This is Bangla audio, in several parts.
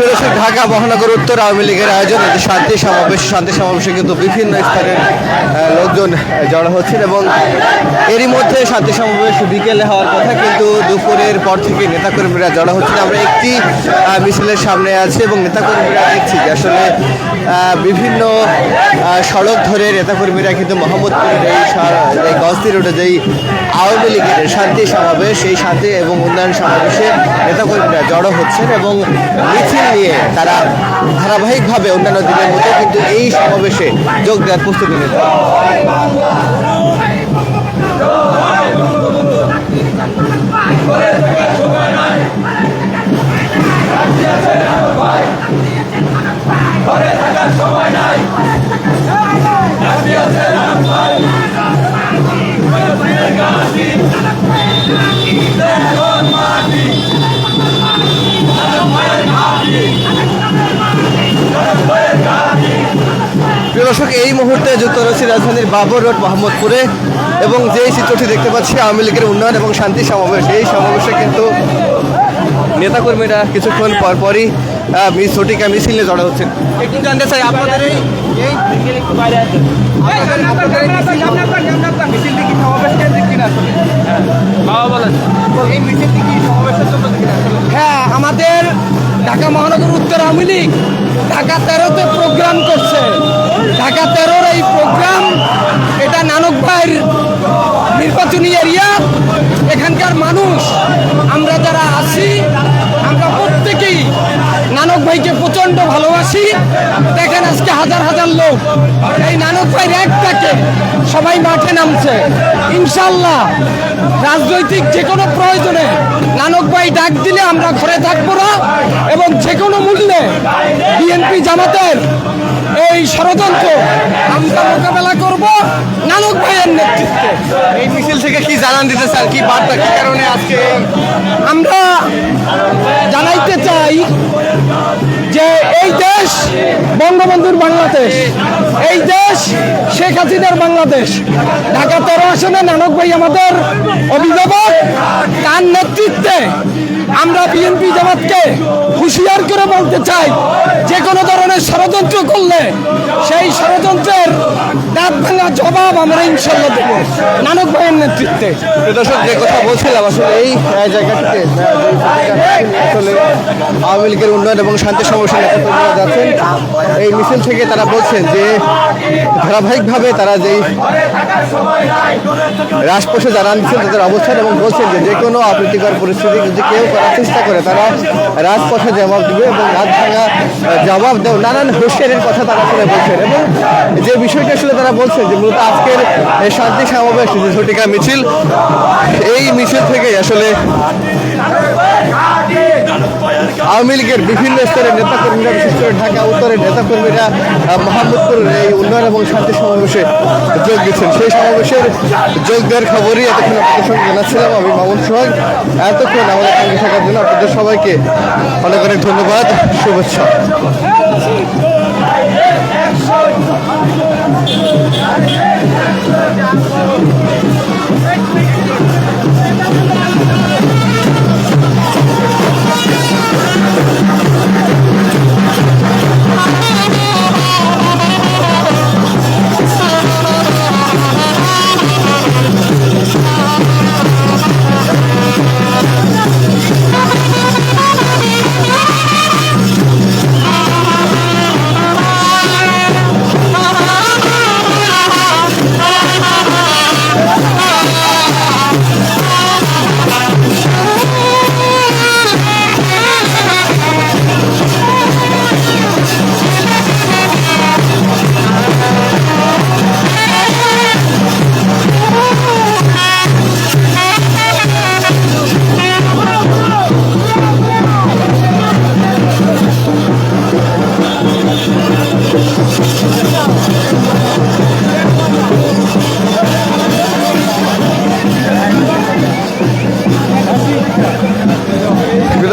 প্রিয় ঢাকা মহানগর উত্তর আওয়ামী লীগের আয়োজন যে শান্তি সমাবেশ। শান্তি সমাবেশে কিন্তু বিভিন্ন আহ, লোকজন জড়ো হচ্ছেন এবং এরই মধ্যে শান্তি সমাবেশ বিকেলে হওয়ার কথা কিন্তু দুপুরের পর থেকে নেতাকর্মীরা জড়ো হচ্ছেন। আমরা একটি মিছিলের সামনে আছি এবং নেতাকর্মীরা দেখছি যে আসলে বিভিন্ন সড়ক ধরে নেতাকর্মীরা কিন্তু মোহাম্মদপুরের এই গস্তি রোডে যেই আওয়ামী লীগের শান্তি সমাবেশ সেই শান্তি এবং উন্নয়ন সমাবেশে নেতাকর্মীরা জড়ো হচ্ছেন এবং মিছিল নিয়ে তারা ধারাবাহিকভাবে অন্যান্য দিনের মতো কিন্তু এই সমাবেশে যোগ দেওয়ার প্রস্তুতি নিতে দর্শক এই মুহূর্তে যুক্ত রয়েছে রাজধানীর বাবর রোড মোহাম্মদপুরে এবং যেই চিত্রটি দেখতে পাচ্ছি আওয়ামী লীগের উন্নয়ন এবং শান্তি সমাবেশ। এই সমাবেশে কিন্তু নেতাকর্মীরা কিছুক্ষণ পর পরই আহ, মিস ছটিকা মিছিল নিয়ে জড়ো হচ্ছেন। একটু জানতে চাই আপনাদের আসলে? হ্যাঁ আমাদের ঢাকা মহানগর উত্তর আওয়ামী লীগ ঢাকা তেরোতে প্রোগ্রাম করছে। ঢাকা তেরোর এই প্রোগ্রাম প্রচণ্ড ভালোবাসি। দেখেন আজকে হাজার হাজার লোক। এই নানক ভাইয়ের এক ডাকে সবাই মাঠে নামছে। ইনশাল্লাহ রাজনৈতিক যে কোনো প্রয়োজনে নানক ভাই ডাক দিলে আমরা ঘরে থাকব না এবং যে কোনো মূল্যে বিএনপি জামাতের এই ষড়যন্ত্র আমরা মোকাবেলা করব নানক ভাইয়ের নেতৃত্বে। এই মিছিল থেকে কি জানান দিতে স্যার কি বার্তা কি কারণে আজকে? আমরা জানাইতে চাই যে এই দেশ বঙ্গবন্ধুর বাংলাদেশ, এই দেশ শেখ হাসিনার বাংলাদেশ। ঢাকা তেরো আসনে নানক ভাই আমাদের অভিভাবক, তার নেতৃত্বে আমরা বিএনপি জামাতকে হুঁশিয়ার করে বলতে চাই, যে কোনো ধরনের ষড়যন্ত্র করলে সেই ষড়যন্ত্রের দাঁত ভাঙা জবাব আমরা ইনশাল্লাহ দেবো। নানক ভাইয়ের নেতৃত্বে। দর্শক, যে কথা বলছিলাম, আসলে এই জায়গাটিতে আওয়ামী লীগের উন্নয়ন এবং শান্তি সমস্যা যাচ্ছেন। এই মিছিল থেকে তারা বলছেন যে ধারাবাহিকভাবে তারা যেই রাজপথে জানান দিচ্ছেন তাদের অবস্থান এবং বলছেন যে যে কোনো আপত্তিকর পরিস্থিতি যদি কেউ করার চেষ্টা করে, তারা রাজপথে জবাব দেবে এবং রাত ভাঙা জবাব দেও, নানান হুঁশিয়ারির কথা তারা আসলে বলছেন। এবং যে বিষয়টা আসলে তারা বলছেন যে মূলত আজকের শান্তি সমাবেশ, যে ঝটিকা মিছিল, এই মিছিল থেকে আসলে আওয়ামী লীগের বিভিন্ন স্তরের নেতাকর্মীরা, বিশেষ করে ঢাকা উত্তরের নেতাকর্মীরা মোহাম্মদপুরের এই উন্নয়ন এবং শান্তি সমাবেশে যোগ দিচ্ছেন সেই সমাবেশের যোগ দেওয়ার খবরই এতক্ষণ আপনাদের সঙ্গে জানাচ্ছিলাম। আমি মামুন সোহাগ। এতক্ষণ আমাদের সঙ্গে থাকার জন্য আপনাদের সবাইকে অনেক অনেক ধন্যবাদ। শুভেচ্ছা।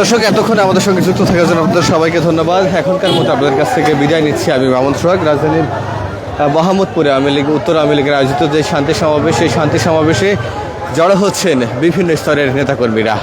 দর্শক এতক্ষণ আমাদের সঙ্গে যুক্ত থাকার জন্য আপনাদের সবাইকে ধন্যবাদ। এখনকার মতো আপনাদের কাছ থেকে বিদায় নিচ্ছি আমি মামুন সোহাগ রাজধানীর আহ, মোহাম্মদপুরে আওয়ামী লীগ উত্তর আওয়ামী লীগের আয়োজিত যে শান্তি সমাবেশ সেই শান্তি সমাবেশে জড়ো হচ্ছেন বিভিন্ন স্তরের নেতাকর্মীরা।